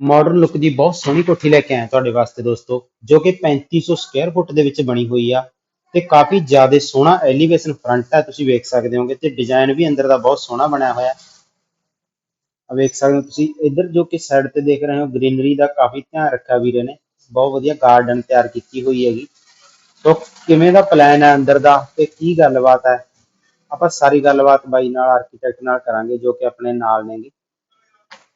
Modern look ਦੀ ਬਹੁਤ ਸੋਹਣੀ ਕੋਠੀ ਲੈ ਕੇ ਆਇਆ ਤੁਹਾਡੇ ਵਾਸਤੇ ਦੋਸਤੋ, ਜੋ ਕਿ 3500 ਸਕੁਅਰ ਫੁੱਟ ਦੇ ਵਿੱਚ ਬਣੀ ਹੋਈ ਆ ਤੇ ਕਾਫੀ ਜ਼ਿਆਦਾ ਸੋਹਣਾ ਐਲੀਵੇਸ਼ਨ ਫਰੰਟ ਹੈ, ਤੁਸੀਂ ਵੇਖ ਸਕਦੇ ਹੋਗੇ ਤੇ ਡਿਜ਼ਾਈਨ ਵੀ ਅੰਦਰ ਦਾ ਬਹੁਤ ਸੋਹਣਾ ਬਣਿਆ ਹੋਇਆ। ਆ ਵੇਖ ਸਕਦੇ ਹੋ ਤੁਸੀਂ, ਇੱਧਰ ਜੋ ਕਿ ਸਾਈਡ ਤੇ ਦੇਖ ਰਹੇ ਹੋ ਗ੍ਰੀਨਰੀ ਦਾ ਕਾਫੀ ਧਿਆਨ ਰੱਖਿਆ ਵੀਰੇ ਨੇ, ਬਹੁਤ ਵਧੀਆ ਗਾਰਡਨ ਤਿਆਰ ਕੀਤੀ ਹੋਈ ਹੈਗੀ। ਸੋ ਕਿਵੇਂ ਦਾ ਪਲਾਨ ਹੈ ਅੰਦਰ ਦਾ ਤੇ ਕੀ ਗੱਲਬਾਤ ਹੈ? ਆਪਾਂ ਸਾਰੀ ਗੱਲਬਾਤ ਬਾਈ ਨਾਲ ਆਰਕੀਟੈਕਟ ਨਾਲ ਕਰਾਂਗੇ, ਜੋ ਕਿ ਆਪਣੇ ਨਾਲ ਨੇਗੇ।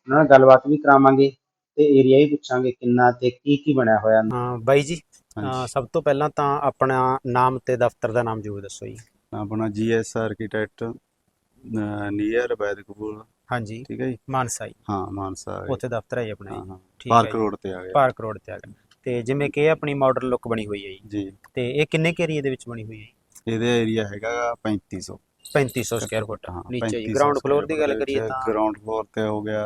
ਉਹਨਾਂ ਨਾਲ ਗੱਲਬਾਤ ਵੀ ਕਰਾਵਾਂਗੇ। ਤੇ ਏਰੀਆ ਵੀ ਪੁੱਛਾਂਗੇ ਕਿੰਨਾ ਤੇ ਕੀ ਕੀ ਬਣਿਆ ਹੋਇਆ। ਹਾਂ ਬਾਈ ਜੀ ਹਾਂਜੀ। ਸਭ ਤੋਂ ਪਹਿਲਾਂ ਤਾਂ ਆਪਣਾ ਨਾਮ ਤੇ ਦਫ਼ਤਰ ਦਾ ਨਾਮ ਜ਼ਰੂਰ ਦੱਸੋ ਜੀ। ਆਪਣਾ ਜੀਐਸ ਆਰਕੀਟੈਕਟ ਨੀਅਰ ਬੈਦਕਪੂਰ ਹਾਂਜੀ। ਠੀਕ ਹੈ ਜੀ? ਮਾਨਸਾ ਜੀ। ਹਾਂ ਮਾਨਸਾ ਹੈ। ਉੱਥੇ ਦਫ਼ਤਰ ਹੈ ਜੀ ਆਪਣਾ ਹਾਂ ਜੀ। ਹਾਂ ਠੀਕ ਹੈ ਪਾਰਕ ਜੀ। ਰੋਡ ਤੇ ਆ ਗਿਆ। ਪਾਰਕ ਰੋਡ ਤੇ ਆ ਗਿਆ। ਤੇ ਜਿਵੇਂ ਕਿ ਇਹ ਆਪਣੀ ਮਾਡਰਨ ਲੁੱਕ ਬਣੀ ਹੋਈ ਹੈ ਜੀ। ਜੀ। ਤੇ ਇਹ ਕਿੰਨੇ ਕੁ ਏਰੀਏ ਦੇ ਵਿੱਚ ਬਣੀ ਹੋਈ ਹੈ ਜੀ? ਇਹਦਾ ਏਰੀਆ ਹੈਗਾ ਗਾ 3500 3500 ਸਕੁਅਰ ਫੁੱਟ ਹਾਂ ਨੀਚੇ ਜੀ 3500 ਗਰਾਊਂਡ ਫਲੋਰ ਦੀ ਗੱਲ ਕਰੀਏ ਤਾਂ ਗਰਾਊਂਡ ਫਲੋਰ ਤੇ ਹੋ ਗਿਆ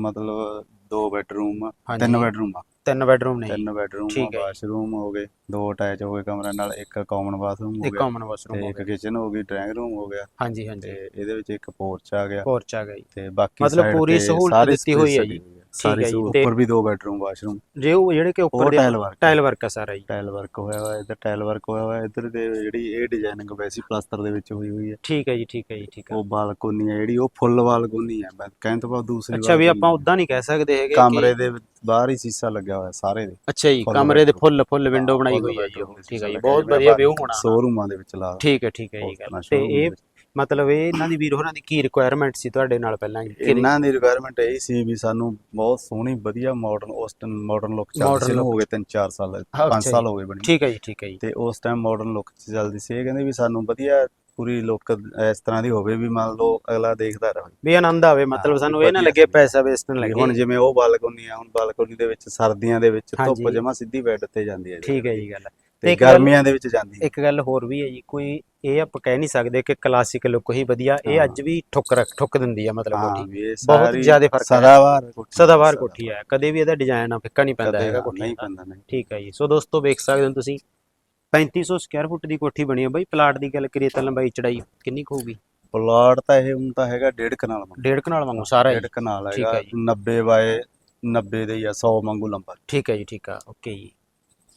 ਮਤਲਬ ਦੋ ਬੈਡਰੂਮ ਹਾਂਜੀ। ਤਿੰਨ ਬੈਡਰੂਮ ਆ ਤਿੰਨ ਬੈਡਰੂਮ ਨੇ ਜੀ ਤਿੰਨ ਬੈਡਰੂਮ ਠੀਕ ਹੈ ਜੀ। ਵਾਸ਼ਰੂਮ ਹੋ ਗਏ ਦੋ ਅਟੈਚ ਹੋ ਗਏ ਕਮਰੇ ਨਾਲ ਇੱਕ ਕਾਮਨ ਬਾਥਰੂਮ ਹੋ ਇੱਕ ਗਿਆ ਕਾਮਨ ਤੇ ਵਾਸ਼ਰੂਮ ਹੋ ਇੱਕ ਗਿਆ ਕਿਚਨ ਹੋ ਗਈ ਡਰਾਇੰਗ ਰੂਮ ਹੋ ਗਿਆ ਹਾਂਜੀ ਤੇ ਹਾਂਜੀ ਇਹਦੇ ਵਿੱਚ ਇੱਕ ਪੋਰਚ ਆ ਗਿਆ ਪੋਰਚ ਆ ਗਈ ਤੇ ਬਾਕੀ ਮਤਲਬ side ਪੂਰੀ ਤੇ ਸਹੂਲਤ ਸਾਰੀ ਦਿੱਤੀ ਹੋਈ ਹੈ space ਜੀ। ਹੈਗੀ। ਸਾਰੀ ਤੇ- ਉੱਪਰ ਵੀ ਦੋ ਬੈਡਰੂਮ ਵਾਸ਼ਰੂਮ। ਜੇ ਉਹ ਜਿਹੜੇ ਕਿ ਉੱਪਰ ਟਾਇਲ ਵਰਕ ਟਾਇਲ ਵਰਕ ਆ ਸਾਰਾ ਜੀ। ਟਾਇਲ ਵਰਕ ਹੋਇਆ ਹੋਇਆ ਇੱਧਰ ਟਾਇਲ ਵਰਕ ਹੋਇਆ ਹੋਇਆ ਇੱਧਰ ਦੇ ਜਿਹੜੀ ਇਹ ਡਿਜ਼ਾਈਨਿੰਗ ਵੈਸੀ ਪਲਾਸਟਰ ਦੇ ਵਿੱਚ ਹੋਈ ਹੋਈ ਹੈ। ਠੀਕ ਹੈ ਜੀ ਠੀਕ ਹੈ ਜੀ ਠੀਕ ਹੈ। ਉਹ ਬਾਲਕੋਨੀ ਹੈ ਜਿਹੜੀ ਉਹ ਫੁੱਲ ਬਾਲਕੋਨੀ ਹੈ। ਮੈਂ ਕਹਿਣ ਤੋਂ ਬਾਅਦ ਦੂਸਰੀ ਅੱਛਾ ਵੀ ਆਪਾਂ। ਉਦਾਂ ਨਹੀਂ ਕਹਿ ਸਕਦੇ ਹੈਗੇ ਕਮਰੇ ਦੇ ਬਾਹਰ ਹੀ ਸ਼ੀਸ਼ਾ ਲੱਗਿਆ ਹੋਇਆ ਸਾਰੇ ਦੇ। ਅੱਛਾ ਜੀ ਕਮਰੇ ਦੇ। ਫੁੱਲ ਫੁੱਲ ਵਿੰਡੋ ਬਣਾਈ ਹੋਈ ਹੈ ਜੀ ਠੀਕ ਹੈ ਜੀ ਬਹੁਤ ਵਧੀਆ ਵਿਊ ਹੋਣਾ। ਸ਼ੋਰੂਮਾਂ ਦੇ ਵਿੱਚ ਲਾ ਠੀਕ ਹੈ ਠੀਕ ਹੈ ਜੀ ਤੇ ਇਹ। ਮਤਲਬ ਇਹ ਇਹਨਾਂ ਦੀ ਵੀਰ ਹੋਰਾਂ ਦੀ ਕੀ ਰਿਕੁਆਇਰਮੈਂਟ ਸੀ ਤੁਹਾਡੇ ਨਾਲ ਪਹਿਲਾਂ ਇਹਨਾਂ ਦੀ ਰਿਕੁਆਇਰਮੈਂਟ ਇਹ ਸੀ ਵੀ ਸਾਨੂੰ ਬਹੁਤ ਸੋਹਣੀ ਵਧੀਆ ਮਾਡਰਨ ਟਾਈਮ ਮਾਡਰਨ ਲੁੱਕ ਚੱਲਦੀ ਸੀ। ਹੋ ਗਏ 3-4 ਸਾਲ ਅੱਛਾ 5 ਜੀ। ਸਾਲ ਹੋ ਗਏ ਬਣੀ। ਠੀਕ ਹੈ ਜੀ ਠੀਕ ਹੈ ਜੀ। ਤੇ ਉਸ ਟਾਈਮ ਮਾਡਰਨ ਲੁੱਕ ਚ ਚੱਲਦੀ ਸੀ। ਇਹ ਕਹਿੰਦੇ ਵੀ ਸਾਨੂੰ ਵਧੀਆ ਪੂਰੀ ਲੁੱਕ ਇਸ ਤਰ੍ਹਾਂ ਦੀ ਹੋਵੇ ਵੀ ਮੰਨ ਲਓ ਅਗਲਾ ਦੇਖਦਾ ਰਹੇ ਵੀ ਆਨੰਦ ਆਵੇ ਮਤਲਬ ਸਾਨੂੰ ਇਹ ਨਾ ਲੱਗੇ। ਪੈਸਾ ਵੇਸਟ ਨਾ ਲੱਗੇ ਹੁਣ ਜਿਵੇਂ ਉਹ ਬਾਲਕੋਨੀ ਆ ਹੁਣ ਬਾਲਕੋਨੀ ਦੇ ਵਿੱਚ ਸਰਦੀਆਂ ਦੇ ਵਿੱਚ। ਧੁੱਪ ਜਮਾ ਸਿੱਧੀ ਬੈੱਡ ਤੇ ਜਾਂਦੀ ਹੈ। ਠੀਕ ਹੈ ਜੀ ਗੱਲ ਤੇ ਗਰਮੀਆਂ ਦੇ ਵਿੱਚ ਜਾਂਦੀ ਹੈ ਇੱਕ ਗੱਲ ਹੋਰ ਵੀ ਹੈ ਜੀ ਕੋਈ ਇਹ ਆਪਾਂ ਕਹਿ ਨਹੀਂ ਸਕਦੇ ਕਿ ਕਲਾਸਿਕ ਲੁੱਕ ਹੀ ਵਧੀਆ ਇਹ। ਅੱਜ ਵੀ ਠੁੱਕ ਰੱਖ ਠੁੱਕ ਦਿੰਦੀ ਆ ਮਤਲਬ ਕੋਠੀ ਬਹੁਤ ਜ਼ਿਆਦਾ ਫ਼ਰਕ ਹੈ। ਸਦਾਬਹਾਰ ਕੋਠੀ ਹੈ ਕਦੇ ਵੀ ਇਹਦਾ ਡਿਜ਼ਾਈਨ ਆ ਫਿੱਕਾ ਨਹੀਂ ਪੈਂਦਾ ਹੈਗਾ ਕੋਠੀ ਨਹੀਂ ਪੈਂਦਾ ਨਹੀਂ ਠੀਕ ਹੈ ਜੀ ਸੋ ਦੋਸਤੋ ਵੇਖ ਸਕਦੇ ਹੋ ਤੁਸੀਂ 3500 ਸਕੁਅਰ ਫੁੱਟ ਦੀ ਕੋਠੀ ਬਣੀ ਹੈ ਬਈ। ਪਲਾਟ ਦੀ ਗੱਲ ਕਰੀਏ ਤਾਂ ਲੰਬਾਈ ਚੜਾਈ ਕਿੰਨੀ ਕੁ ਹੋਊਗੀ? ਪਲਾਟ ਤਾਂ ਇਹ ਹੁਣ ਤਾਂ ਹੈਗਾ ਡੇਢ ਕਨਾਲ ਮੰਗੂ ਡੇਢ ਕਨਾਲ ਵਾਂਗੂ ਸਾਰਾ ਡੇਢ ਜੀ ਕਨਾਲ ਠੀਕ ਹੈਗਾ। ਹੈ ਜੀ। 90 ਬਾਏ 90 ਦੇ ਜਾਂ 100 ਮੰਗੂ ਲੰਬਾ। ਠੀਕ ਹੈ ਜੀ ਠੀਕ ਆ। ਓਕੇ ਜੀ।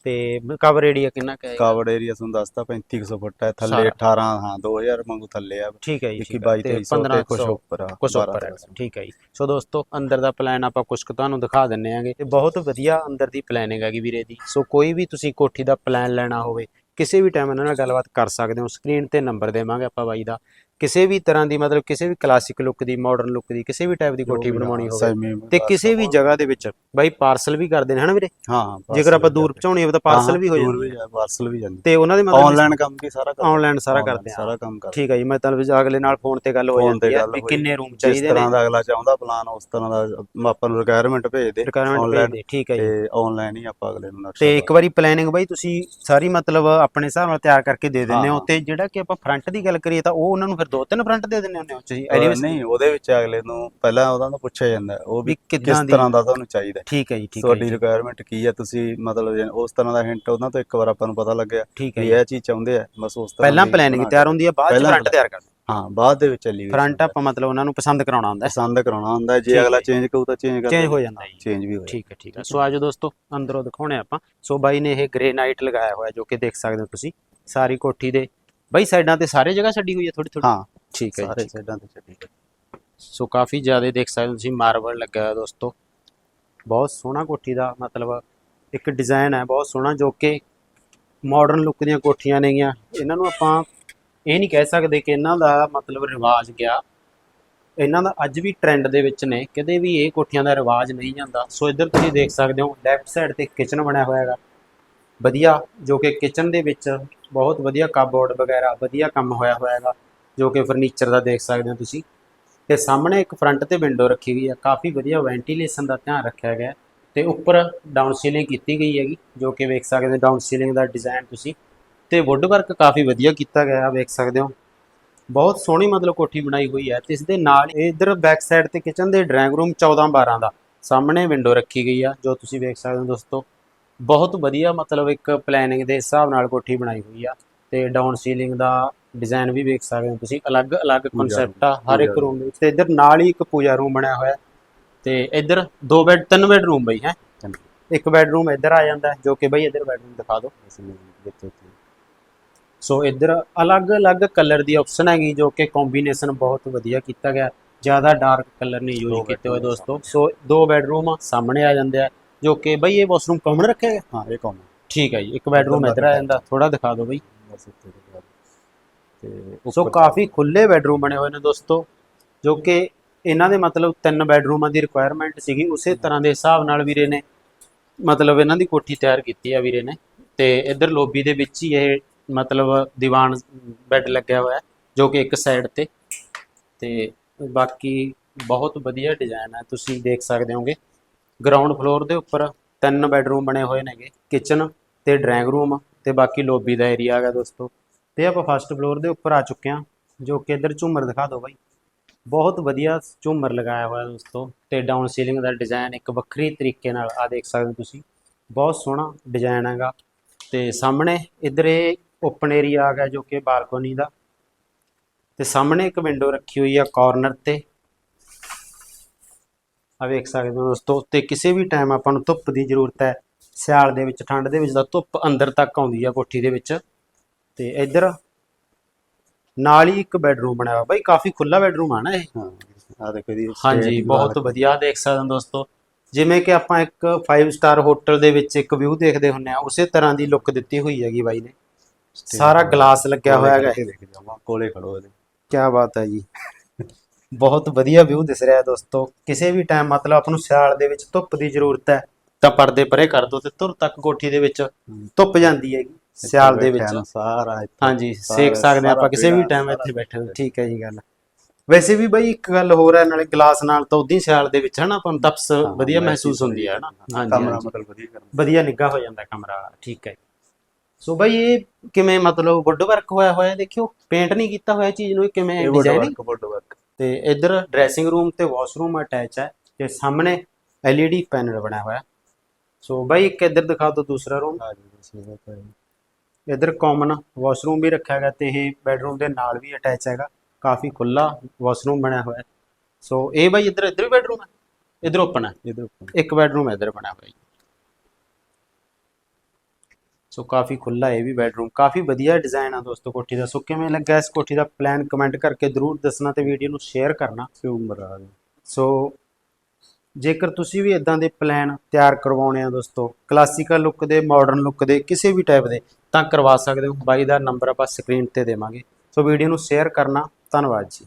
ਤੇ ਕਵਰ ਏਰੀਆ ਕਿੰਨਾ ਕੁ ਹੈ ਕਵਰ ਏਰੀਆ ਤੁਹਾਨੂੰ ਦੱਸਤਾ 3500 ਫੁੱਟ ਹੈ ਥੱਲੇ ਸਾਰਾ। 18 ਹਾਂ 2000 ਮੰਗੂ ਥੱਲੇ ਆ। ਠੀਕ ਹੈ ਜੀ 21 ਠੀਕ ਆ, 22 ਤੇ 2300 ਤੇ ਕੁਝ 1500 ਉੱਪਰ ਆ ਕੁਛ 12 ਉੱਪਰ ਹੈ। ਠੀਕ ਹੈ ਜੀ। ਸੋ ਦੋਸਤੋ ਅੰਦਰ ਦਾ ਪਲਾਨ ਆਪਾਂ ਕੁਝ ਕੁ ਤੁਹਾਨੂੰ ਦਿਖਾ ਦਿੰਨੇ ਆਂਗੇ। ਤੇ ਬਹੁਤ ਵਧੀਆ ਅੰਦਰ ਦੀ ਪਲੈਨਿੰਗ ਹੈਗੀ ਵੀਰੇ ਦੀ। ਸੋ ਕੋਈ ਵੀ ਤੁਸੀਂ ਕੋਠੀ ਦਾ ਪਲਾਨ ਲੈਣਾ ਹੋਵੇ ਕਿਸੇ ਵੀ ਟਾਈਮ ਇਹਨਾਂ ਨਾਲ ਗੱਲਬਾਤ ਕਰ ਸਕਦੇ ਹੋ। ਸਕਰੀਨ ਤੇ ਨੰਬਰ ਦੇਵਾਂਗੇ ਆਪਾਂ ਬਾਈ ਦਾ। ਕਿਸੇ ਵੀ ਤਰ੍ਹਾਂ ਦੀ ਮਤਲਬ ਕਿਸੇ ਵੀ ਕਲਾਸਿਕ ਲੁੱਕ ਦੀ ਮਾਡਰਨ ਲੁੱਕ ਦੀ ਕਿਸੇ ਵੀ ਟਾਈਪ ਦੀ ਕੋਠੀ ਬਣਵਾਉਣੀ ਹੋਵੇ ਤੇ ਕਿਸੇ ਵੀ ਜਗ੍ਹਾ ਦੇ ਵਿੱਚ ਬਾਈ ਪਾਰਸਲ ਵੀ ਕਰਦੇ ਨੇ ਹਨਾ ਵੀਰੇ? ਹਾਂ ਜੇਕਰ ਆਪਾਂ ਦੂਰ ਪਹੁੰਚਾਉਣੀ ਹੋਵੇ ਤਾਂ ਪਾਰਸਲ ਵੀ ਹੋ ਜਾਂਦੀ। ਹੈ ਪਾਰਸਲ ਵੀ ਜਾਂਦੀ। ਤੇ ਉਹਨਾਂ ਦੇ ਮਤਲਬ ਆਨਲਾਈਨ ਕੰਮ ਵੀ ਸਾਰਾ ਕਰਦੇ। ਆਨਲਾਈਨ ਸਾਰਾ online ਕਰਦੇ ਆ ਸਾਰਾ ਕੰਮ ਕਰਦੇ। ਠੀਕ ਹੈ ਜੀ ਮਤਲਬ ਜੇ ਅਗਲੇ ਨਾਲ ਫੋਨ ਤੇ ਗੱਲ ਹੋ ਜਾਂਦੀ ਹੈ ਵੀ। ਕਿੰਨੇ ਰੂਮ ਜਿਸ ਚਾਹੀਦੇ ਨੇ। ਤਰ੍ਹਾਂ ਦਾ ਅਗਲਾ ਚਾਹੁੰਦਾ ਪਲਾਨ ਉਸ ਤਰ੍ਹਾਂ ਦਾ ਆਪਾਂ ਨੂੰ ਰਿਕੁਆਇਰਮੈਂਟ ਭੇਜ ਦੇ। ਰਿਕੁਆਇਰਮੈਂਟ online ਭੇਜ ਦੇ ਠੀਕ ਹੈ ਜੀ। ਤੇ ਆਨਲਾਈਨ ਹੀ ਆਪਾਂ ਅਗਲੇ ਨੂੰ ਨਕਸ਼ਾ ਤੇ ਇੱਕ ਵਾਰੀ ਪਲੈਨਿੰਗ ਬਾਈ ਤੁਸੀਂ ਸਾਰੀ ਮਤਲਬ ਆਪਣੇ ਹਿਸਾਬ ਨਾਲ ਤਿਆਰ ਕਰਕੇ ਦੇ ਦਿੰਦੇ ਹੋ। ਤੇ ਜਿਹੜਾ ਕਿ ਆਪਾਂ ਫਰੰਟ ਦੀ ਗੱਲ ਕਰੀਏ ਤਾਂ ਉਹ ਉਹਨਾਂ ਨੂੰ ਫਿਰ ਦੋ ਤਿੰਨ ਫਰੰਟ ਦੇ ਦਿੰਦੇ ਹੁੰਦੇ ਹੋ ਤੁਸੀਂ ਨਹੀਂ ਉਹਦੇ ਵਿੱਚ ਅਗਲੇ ਨੂੰ ਪਹਿਲਾਂ ਉਹਦਾ ਪੁੱਛਿਆ ਜਾਂਦਾ ਉਹ ਵੀ ਵੀ ਕਿਸ ਤਰ੍ਹਾਂ ਦਾ ਤੁਹਾਨੂੰ ਚਾਹੀਦਾ। ਠੀਕ ਹੈ ਜੀ ਠੀਕ ਹੈ ਤੁਹਾਡੀ ਰਿਕੁਆਇਰਮੈਂਟ ਕੀ ਹੈ? ਤੁਸੀਂ ਮਤਲਬ ਉਸ ਤਰ੍ਹਾਂ ਦਾ ਹਿੰਟ ਉਹਨਾਂ ਤੋਂ ਇੱਕ ਵਾਰ ਆਪਾਂ ਨੂੰ ਪਤਾ ਲੱਗਿਆ ਠੀਕ ਹੈ ਇਹ ਚੀਜ਼ ਚਾਹੁੰਦੇ ਆ ਬਸ ਉਸ ਤਰ੍ਹਾਂ ਪਹਿਲਾਂ ਪਲੈਨਿੰਗ ਤਿਆਰ ਹੁੰਦੀ ਹੈ ਬਾਅਦ ਚ ਫਰੰਟ ਤਿਆਰ ਕਰਦੇ ਹਾਂ ਬਾਅਦ ਦੇ ਵਿੱਚ ਚੱਲੀ ਫਰੰਟ ਆਪਾਂ ਮਤਲਬ ਉਹਨਾਂ ਨੂੰ ਪਸੰਦ ਕਰਾਉਣਾ ਹੁੰਦਾ ਪਸੰਦ ਕਰਾਉਣਾ ਹੁੰਦਾ ਜੇ ਅਗਲਾ। ਚੇਂਜ ਕਰੂ ਤਾਂ ਚੇਂਜ ਕਰ ਚੇਂਜ ਹੋ ਜਾਂਦਾ ਚੇਂਜ ਵੀ ਹੋ ਜਾਂਦਾ। ਠੀਕ ਹੈ ਠੀਕ ਹੈ। ਸੋ ਆਜੋ ਦੋਸਤੋ ਅੰਦਰੋਂ ਦਿਖਾਉਣੇ ਆਪਾਂ। ਸੋ ਬਾਈ ਨੇ ਇਹ ਗ੍ਰੇ ਨਾਈਟ ਲਗਾਇਆ ਹੋਇਆ ਜੋ ਕਿ ਦੇਖ ਸਕਦੇ ਹੋ ਤੁਸੀਂ। ਸਾਰੀ ਕੋਠੀ ਦੇ ਬਾਈ ਸਾਈਡਾਂ ਤੇ ਸਾਰੇ ਜਗ੍ਹਾ ਛੱਡੀ ਹੋਈ ਹੈ ਥੋੜੀ ਥੋੜੀ ਹਾਂ ਠੀਕ ਹੈ ਸਾਰੇ ਸਾਈਡਾਂ ਤੇ ਚੱਲੀ ਸੋ ਕਾਫੀ ਜ਼ਿਆਦਾ ਦੇਖ ਸਕਦੇ ਹੋ ਤੁਸੀਂ ਮਾਰਬਲ ਲੱਗਾ ਹੋਇਆ ਦੋਸਤੋ। ਬਹੁਤ ਸੋਹਣਾ ਕੋਠੀ ਦਾ ਮਤਲਬ ਇੱਕ ਡਿਜ਼ਾਈਨ ਹੈ, ਬਹੁਤ ਸੋਹਣਾ ਜੋ ਕਿ ਮਾਡਰਨ ਲੁੱਕ ਦੀਆਂ ਕੋਠੀਆਂ ਨੇਗੀਆਂ। ਇਹਨਾਂ ਨੂੰ ਆਪਾਂ ਇਹ ਨਹੀਂ ਕਹਿ ਸਕਦੇ ਕਿ ਇਹਨਾਂ ਦਾ ਮਤਲਬ ਰਿਵਾਜ ਗਿਆ। ਇਹਨਾਂ ਦਾ ਅੱਜ ਵੀ ਟ੍ਰੈਂਡ ਦੇ ਵਿੱਚ ਨੇ, ਕਦੇ ਵੀ ਇਹ ਕੋਠੀਆਂ ਦਾ ਰਿਵਾਜ ਨਹੀਂ ਜਾਂਦਾ। ਸੋ ਇੱਧਰ ਤੁਸੀਂ ਦੇਖ ਸਕਦੇ ਹੋ ਲੈਫਟ ਸਾਈਡ ਤੇ ਕਿਚਨ ਬਣਿਆ ਹੋਇਆ ਹੈਗਾ। ਵਧੀਆ, ਜੋ ਕਿ ਕਿਚਨ ਦੇ ਵਿੱਚ ਬਹੁਤ ਵਧੀਆ ਕਪਬੋਰਡ ਵਗੈਰਾ, ਵਧੀਆ ਕੰਮ ਹੋਇਆ ਹੋਇਆ ਹੈਗਾ, ਜੋ ਕਿ ਫਰਨੀਚਰ ਦਾ ਦੇਖ ਸਕਦੇ ਹੋ ਤੁਸੀਂ। ਤੇ ਸਾਹਮਣੇ ਇੱਕ ਫਰੰਟ ਤੇ ਵਿੰਡੋ ਰੱਖੀ ਗਈ ਹੈ ਕਾਫੀ ਵਧੀਆ ਵੈਂਟੀਲੇਸ਼ਨ ਦਾ ਧਿਆਨ ਰੱਖਿਆ ਗਿਆ ਹੈ ਤੇ ਉੱਪਰ ਡਾਊਨ ਸੀਲਿੰਗ ਕੀਤੀ ਗਈ ਹੈਗੀ, ਜੋ ਕਿ ਵੇਖ ਸਕਦੇ ਹੋ ਡਾਊਨ ਸੀਲਿੰਗ ਦਾ ਡਿਜ਼ਾਈਨ ਤੁਸੀਂ। ਤੇ ਵੁੱਡ ਵਰਕ ਕਾਫੀ ਵਧੀਆ ਕੀਤਾ ਗਿਆ ਹੈ ਵੇਖ ਸਕਦੇ ਹੋ। ਬਹੁਤ ਸੋਹਣੀ ਮਤਲਬ ਕੋਠੀ ਬਣਾਈ ਹੋਈ ਹੈ। ਤੇ ਇਸ ਦੇ ਨਾਲ ਹੀ ਇਧਰ ਬੈਕ ਸਾਈਡ ਤੇ ਕਿਚਨ ਦੇ ਡਰਾਇੰਗ ਰੂਮ 14 12 ਦਾ ਸਾਹਮਣੇ ਵਿੰਡੋ ਰੱਖੀ ਗਈ ਆ, ਜੋ ਤੁਸੀਂ ਵੇਖ ਸਕਦੇ ਹੋ ਦੋਸਤੋ। ਬਹੁਤ ਵਧੀਆ ਮਤਲਬ ਇੱਕ ਪਲੈਨਿੰਗ ਦੇ ਹਿਸਾਬ ਨਾਲ ਕੋਠੀ ਬਣਾਈ ਹੋਈ ਆ। ਤੇ ਡਾਊਨ ਸੀਲਿੰਗ ਦਾ ਡਿਜ਼ਾਈਨ ਵੀ ਵੇਖ ਸਕਦੇ ਹੋ ਤੁਸੀਂ। ਅਲੱਗ-ਅਲੱਗ ਕਨਸੈਪਟ ਆ ਹਰ ਇੱਕ ਰੂਮ ਦੇ ਵਿੱਚ। ਤੇ ਇਧਰ ਨਾਲ ਹੀ ਇੱਕ ਪੂਜਾ ਰੂਮ ਬਣਿਆ ਹੋਇਆ। ਤੇ ਇੱਧਰ ਦੋ ਬੈੱਡ ਤਿੰਨ ਬੈਡਰੂਮ ਬਈ ਹੈ। ਇੱਕ ਬੈਡਰੂਮ ਇੱਧਰ ਆ ਜਾਂਦਾ ਜੋ ਕਿ ਬਈ ਇੱਧਰ ਬੈਡਰੂਮ ਦਿਖਾ ਦਿਓ। ਸੋ ਇੱਧਰ ਅਲੱਗ-ਅਲੱਗ ਕਲਰ ਦੀ ਆਪਸ਼ਨ ਹੈਗੀ ਜੋ ਕਿ ਕੰਬੀਨੇਸ਼ਨ ਬਹੁਤ ਵਧੀਆ ਕੀਤਾ ਗਿਆ। ਜ਼ਿਆਦਾ ਡਾਰਕ ਕਲਰ ਨਹੀਂ ਯੂਜ਼ ਕੀਤੇ ਹੋਏ ਦੋਸਤੋ। ਸੋ ਦੋ ਬੈਡਰੂਮ ਸਾਹਮਣੇ ਆ ਜਾਂਦੇ ਆ ਜੋ ਕਿ ਬਈ ਇਹ ਵਾਸ਼ਰੂਮ ਕਾਮਨ ਰੱਖਿਆ ਗਿਆ? ਹਾਂ ਇਹ ਕੌਮ ਠੀਕ ਹੈ ਜੀ ਇੱਕ ਬੈਡਰੂਮ ਇੱਧਰ ਆ ਜਾਂਦਾ। ਥੋੜਾ ਦਿਖਾ ਦਿਓ ਬਈ। ਤੇ ਸੋ ਕਾਫੀ ਖੁੱਲੇ ਬੈਡਰੂਮ ਬਣੇ ਹੋਏ ਨੇ ਦੋਸਤੋ ਜੋ ਕਿ ਇਹਨਾਂ ਦੇ ਮਤਲਬ ਤਿੰਨ ਬੈਡਰੂਮਾਂ ਦੀ ਰਿਕੁਆਇਰਮੈਂਟ ਸੀਗੀ ਉਸੇ ਤਰ੍ਹਾਂ ਦੇ ਹਿਸਾਬ ਨਾਲ ਵੀਰੇ ਨੇ ਮਤਲਬ ਇਹਨਾਂ ਦੀ ਕੋਠੀ ਤਿਆਰ ਕੀਤੀ ਆ ਵੀਰੇ ਨੇ। ਤੇ ਇੱਧਰ ਲੋਬੀ ਦੇ ਵਿੱਚ ਹੀ ਇਹ ਮਤਲਬ ਦੀਵਾਨ ਬੈੱਡ ਲੱਗਿਆ ਹੋਇਆ ਜੋ ਕਿ ਇੱਕ ਸਾਈਡ ਤੇ। ਤੇ ਬਾਕੀ ਬਹੁਤ ਵਧੀਆ ਡਿਜ਼ਾਈਨ ਹੈ ਤੁਸੀਂ ਦੇਖ ਸਕਦੇ ਹੋਗੇ। ਗਰਾਊਂਡ ਫਲੋਰ ਦੇ ਉੱਪਰ ਤਿੰਨ ਬੈਡਰੂਮ ਬਣੇ ਹੋਏ ਨੇਗੇ ਕਿਚਨ ਤੇ ਡਰਾਇੰਗ ਰੂਮ ਤੇ ਬਾਕੀ ਲੋਬੀ ਦਾ ਏਰੀਆ ਹੈਗਾ ਦੋਸਤੋ। ਤੇ ਆਪਾਂ ਫਸਟ ਫਲੋਰ ਦੇ ਉੱਪਰ ਆ ਚੁੱਕੇ ਹਾਂ, ਜੋ ਕਿ ਇੱਧਰ ਝੂਮਰ ਦਿਖਾ ਦਿਓ ਬਾਈ। ਬਹੁਤ ਵਧੀਆ ਝੂਮਰ ਲਗਾਇਆ ਹੋਇਆ ਦੋਸਤੋ, ਤੇ ਡਾਊਨ ਸੀਲਿੰਗ ਦਾ ਡਿਜ਼ਾਈਨ ਇੱਕ ਵੱਖਰੀ ਤਰੀਕੇ ਨਾਲ ਆ ਦੇਖ ਸਕਦੇ ਹੋ ਤੁਸੀਂ। ਬਹੁਤ ਸੋਹਣਾ ਡਿਜ਼ਾਈਨ ਹੈਗਾ। ਤੇ ਸਾਹਮਣੇ ਇੱਧਰ ਇਹ ਓਪਨ ਏਰੀਆ ਆ ਗਿਆ ਜੋ ਕਿ ਬਾਲਕੋਨੀ ਦਾ। ਤੇ ਸਾਹਮਣੇ ਇੱਕ ਵਿੰਡੋ ਰੱਖੀ ਹੋਈ ਆ ਕਾਰਨਰ ਤੇ। ਆ ਵੇਖ ਸਕਦੇ ਹੋ ਦੋਸਤੋ, ਤੇ ਕਿਸੇ ਵੀ ਟਾਈਮ ਆਪਾਂ ਨੂੰ ਧੁੱਪ ਦੀ ਜ਼ਰੂਰਤ ਹੈ, ਸਿਆਲ ਦੇ ਵਿੱਚ, ਠੰਡ ਦੇ ਵਿੱਚ ਤਾਂ ਧੁੱਪ ਅੰਦਰ ਤੱਕ ਆਉਂਦੀ ਆ ਕੋਠੀ ਦੇ ਵਿੱਚ। ਤੇ ਇੱਧਰ ਨਾਲ ਹੀ ਇੱਕ ਬੈਡਰੂਮ ਬਣਿਆ ਹੋਇਆ। ਬਾਈ ਕਾਫੀ ਖੁੱਲਾ ਬੈਡਰੂਮ ਆ ਨਾ ਇਹ। ਹਾਂ ਆ ਦੇਖੋ ਇਹਦੀ ਹਾਂਜੀ stage ਬਹੁਤ ਵਧੀਆ ਦੇਖ ਸਕਦੇ ਹੋ ਦੋਸਤੋ। ਜਿਵੇਂ ਕਿ ਆਪਾਂ ਇੱਕ 5 ਸਟਾਰ ਹੋਟਲ ਦੇ ਵਿੱਚ ਇੱਕ ਵਿਊ ਦੇਖਦੇ ਹੁੰਨੇ ਆ ਉਸੇ ਤਰ੍ਹਾਂ ਦੀ ਲੁੱਕ ਦਿੱਤੀ ਹੋਈ ਹੈਗੀ ਬਾਈ ਨੇ। ਸਾਰਾ ਗਲਾਸ ਲੱਗਿਆ ਹੋਇਆ ਹੈਗਾ ਕਰਕੇ ਦੇਖ ਜਾਵਾਂ ਕੋਲੇ ਖੜੋ ਇਹਦੇ। ਕੀ ਬਾਤ ਹੈ ਜੀ। ਬਹੁਤ ਵਧੀਆ ਵਿਊ ਦਿਸ ਰਿਹਾ ਹੈ ਦੋਸਤੋ। ਕਿਸੇ ਵੀ ਟਾਈਮ ਮਤਲਬ ਆਪ ਨੂੰ ਸਿਆਲ ਦੇ ਵਿੱਚ ਧੁੱਪ ਦੀ ਜ਼ਰੂਰਤ ਹੈ ਤਾਂ ਪਰਦੇ ਪਰੇ ਕਰ ਦੋ ਤੇ ਧੁਰ ਤੱਕ ਕੋਠੀ ਦੇ ਵਿੱਚ ਧੁੱਪ ਜਾਂਦੀ ਹੈਗੀ। ਸਿਆਲ ਦੇ ਵਿੱਚ। ਸਾਰਾ ਹਾਂਜੀ ਸੇਕ ਸਕਦੇ ਆਪਾਂ ਕਿਸੇ ਵੀ ਟਾਈਮ ਇੱਥੇ ਬੈਠੇ। ਠੀਕ ਹੈ ਜੀ ਗੱਲ। ਵੈਸੇ ਵੀ ਬਈ ਇੱਕ ਗੱਲ ਹੋਰ ਹੈ ਨਾਲੇ ਗਲਾਸ ਨਾਲ ਤਾਂ ਉਦੋਂ ਸਿਆਲ ਦੇ ਵਿੱਚ ਹਨਾ ਆਪਾਂ ਤਪਸ ਵਧੀਆ ਮਹਿਸੂਸ ਹੁੰਦੀ ਹੈ ਹਨਾ ਹਾਂਜੀ ਕਮਰਾ। ਮਤਲਬ ਵਧੀਆ ਵਧੀਆ ਨਿੱਘਾ ਹੋ ਜਾਂਦਾ ਕਮਰਾ ਠੀਕ ਹੈ ਸੋ ਬਈ ਇਹ ਕਿਵੇਂ ਮਤਲਬ ਵੁੱਡ ਵਰਕ ਹੋਇਆ ਹੋਇਆ ਦੇਖਿਓ। ਪੇਂਟ ਨਹੀਂ ਕੀਤਾ ਹੋਇਆ ਚੀਜ਼ ਨੂੰ ਕਿਵੇਂ ਡਿਜ਼ਾਈਨਿੰਗ ਵਰਕ ਵੁੱਡ ਵਰਕ ਤੇ ਇੱਧਰ ਡਰੈਸਿੰਗ ਰੂਮ ਤੇ ਵਾਸ਼ਰੂਮ ਅਟੈਚ ਹੈ ਤੇ ਸਾਹਮਣੇ LED ਪੈਨਲ ਬਣਿਆ ਹੋਇਆ। ਸੋ ਬਈ ਇੱਕ ਇੱਧਰ ਦਿਖਾ ਦਿਓ ਦੂਸਰਾ ਰੂਮ ਇੱਧਰ ਕਾਮਨ ਵਾਸ਼ਰੂਮ ਵੀ ਰੱਖਿਆ ਗਿਆ ਤੇ ਇਹ ਬੈਡਰੂਮ ਦੇ ਨਾਲ ਵੀ ਅਟੈਚ ਹੈਗਾ। ਕਾਫੀ ਖੁੱਲਾ ਵਾਸ਼ਰੂਮ ਬਣਿਆ ਹੋਇਆ ਹੈ। ਸੋ ਇਹ ਬਈ ਇੱਧਰ ਇੱਧਰ ਵੀ ਬੈਡਰੂਮ ਹੈ? ਇੱਧਰ ਓਪਨ ਹੈ। ਇਹਦੇ ਉੱਪਰ ਇੱਕ ਬੈਡਰੂਮ ਇੱਧਰ ਬਣਿਆ ਹੋਇਆ ਜੀ। ਸੋ ਕਾਫੀ ਖੁੱਲਾ ਇਹ ਵੀ ਬੈਡਰੂਮ ਕਾਫੀ ਵਧੀਆ ਡਿਜ਼ਾਈਨ ਆ ਦੋਸਤੋ ਕੋਠੀ ਦਾ। ਸੋ ਕਿਵੇਂ ਲੱਗਾ ਇਸ ਕੋਠੀ ਦਾ? ਪਲਾਨ ਕਮੈਂਟ ਕਰਕੇ ਜ਼ਰੂਰ ਦੱਸਣਾ ਤੇ ਵੀਡੀਓ ਨੂੰ ਸ਼ੇਅਰ ਕਰਨਾ। ਆ ਸੋ ਜੇਕਰ ਤੁਸੀਂ ਵੀ ਇਦਾਂ ਦੇ ਪਲਾਨ ਤਿਆਰ ਕਰਵਾਉਣੇ ਆ ਦੋਸਤੋ ਕਲਾਸੀਕਲ ਲੁੱਕ ਦੇ ਮਾਡਰਨ ਲੁੱਕ ਦੇ, ਕਿਸੇ ਵੀ ਟਾਈਪ ਦੇ, ਤਾਂ ਕਰਵਾ ਸਕਦੇ ਹੋ। ਬਾਈ ਦਾ ਨੰਬਰ ਆਪਾਂ ਸਕਰੀਨ ਤੇ ਦੇਵਾਂਗੇ। ਸੋ ਵੀਡੀਓ ਨੂੰ ਸ਼ੇਅਰ ਕਰਨਾ। ਧੰਨਵਾਦ ਜੀ।